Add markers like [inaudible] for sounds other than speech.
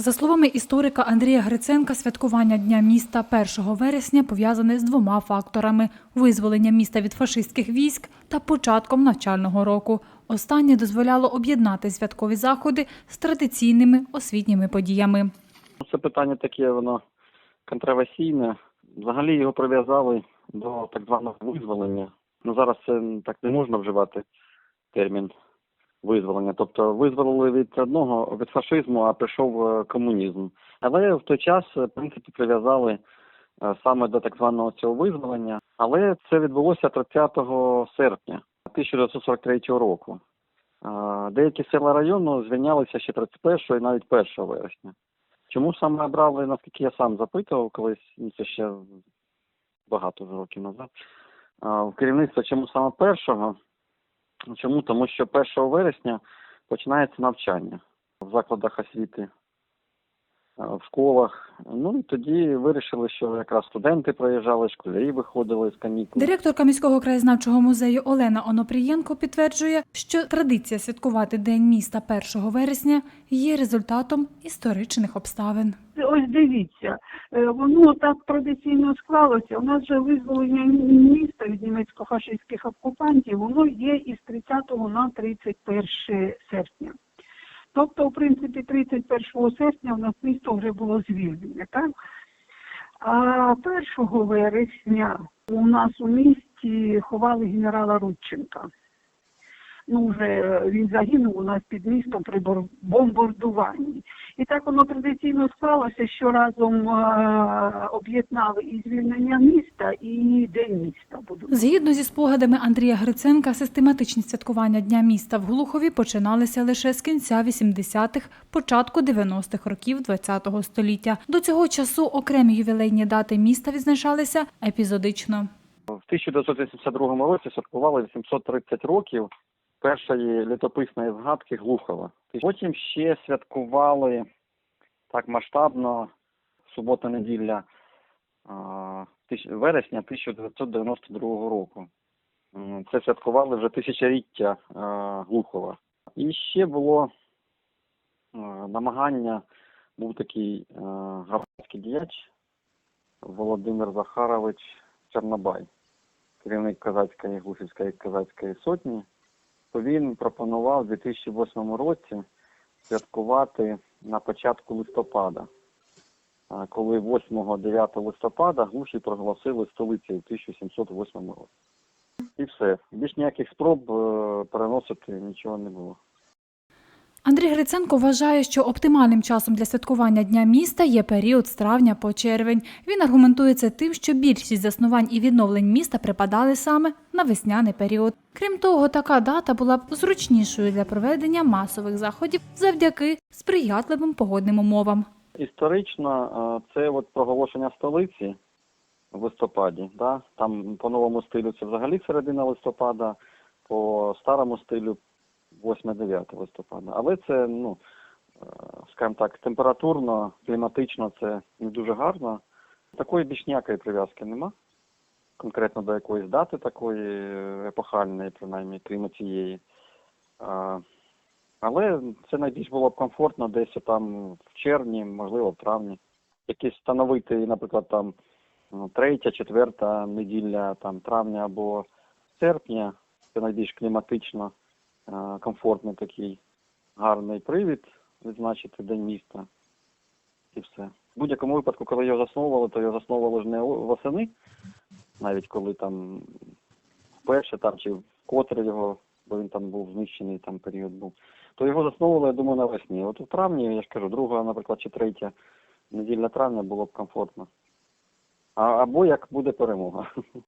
За словами історика Андрія Гриценка, святкування Дня міста 1 вересня пов'язане з двома факторами: визволення міста від фашистських військ та початком навчального року. Останнє дозволяло об'єднати святкові заходи з традиційними освітніми подіями. Це питання таке, воно контроверсійне. Взагалі його прив'язали до так званого визволення. Ну зараз це так не можна вживати термін визволення. Тобто визволили від одного від фашизму, а прийшов е, комунізм. Але в той час, е, принципі, прив'язали е, саме до так званого цього визволення. Але це відбулося 30 серпня 1943 року. Деякі села району звільнялися ще 31 і навіть 1 вересня. Чому саме обрали, наскільки я сам запитував колись, ну це ще багато років назад, в керівництво чому саме першого? Чому? Тому що 1 вересня починається навчання в закладах освіти, в школах. Ну і тоді вирішили, що якраз студенти приїжджали, школярі виходили з канікул. Директорка міського краєзнавчого музею Олена Онопрієнко підтверджує, що традиція святкувати День міста 1 вересня є результатом історичних обставин. Ось дивіться, е, воно так традиційно склалося. У нас же визволення міста німецько-фашистських окупантів, воно є із 30 на 31 серпня. Тобто, в принципі, 31 серпня у нас місто вже було звільнене, так? А 1 вересня у нас у місті ховали генерала Рудченка. Ну, вже він загинув у нас під містом при бомбардуванні. І так воно традиційно склалося, що разом е, об'єднали і звільнення міста, і День міста. Буду. Згідно зі спогадами Андрія Гриценка, систематичні святкування Дня міста в Глухові починалися лише з кінця 80-х, початку 90-х років ХХ століття. До цього часу окремі ювілейні дати міста відзначалися епізодично. В 1982 році святкували 830 років першої літописної згадки Глухова. Потім ще святкували так масштабно субота-неділя вересня 1992 року. Це святкували вже тисячоліття Глухова. І ще було намагання, був такий громадський діяч Володимир Захарович Чорнобай керівник Казацької Глухівської Казацької сотні, то він пропонував у 2008 році святкувати на початку листопада. Коли 8-9 листопада Гуші проголосили столицею у 1708 році. І все. Більш ніяких спроб е, переносити нічого не було. Андрій Гриценко вважає, що оптимальним часом для святкування Дня міста є період з травня по червень. Він аргументує це тим, що більшість заснувань і відновлень міста припадали саме на весняний період. Крім того, така дата була б зручнішою для проведення масових заходів завдяки сприятливим погодним умовам. Історично е, це от проголошення столиці в листопаді. Да? Там по новому стилю це взагалі середина листопада, по старому стилю 8-9 листопада. Але це, ну, е, скажімо так, температурно, кліматично це не дуже гарно. Такої більш ніякої прив'язки нема. Конкретно до якоїсь дати такої е, епохальної, принаймні, крім цієї. Але це найбільш було б комфортно десь там в червні, можливо, в травні. Якийсь встановити, наприклад, там ну, третя, четверта неділя там травня або серпня. Це найбільш кліматично, комфортний такий гарний привід відзначити День міста. І все. В будь-якому випадку, коли його засновували, то його засновували ж не восени, навіть коли там вперше там чи вкотре його, бо він там був знищений, там період був то його засновували, я думаю, навесні. От у травні, я ж кажу, друга, наприклад, чи третя неділя травня було б комфортно. А, або як буде перемога. [laughs]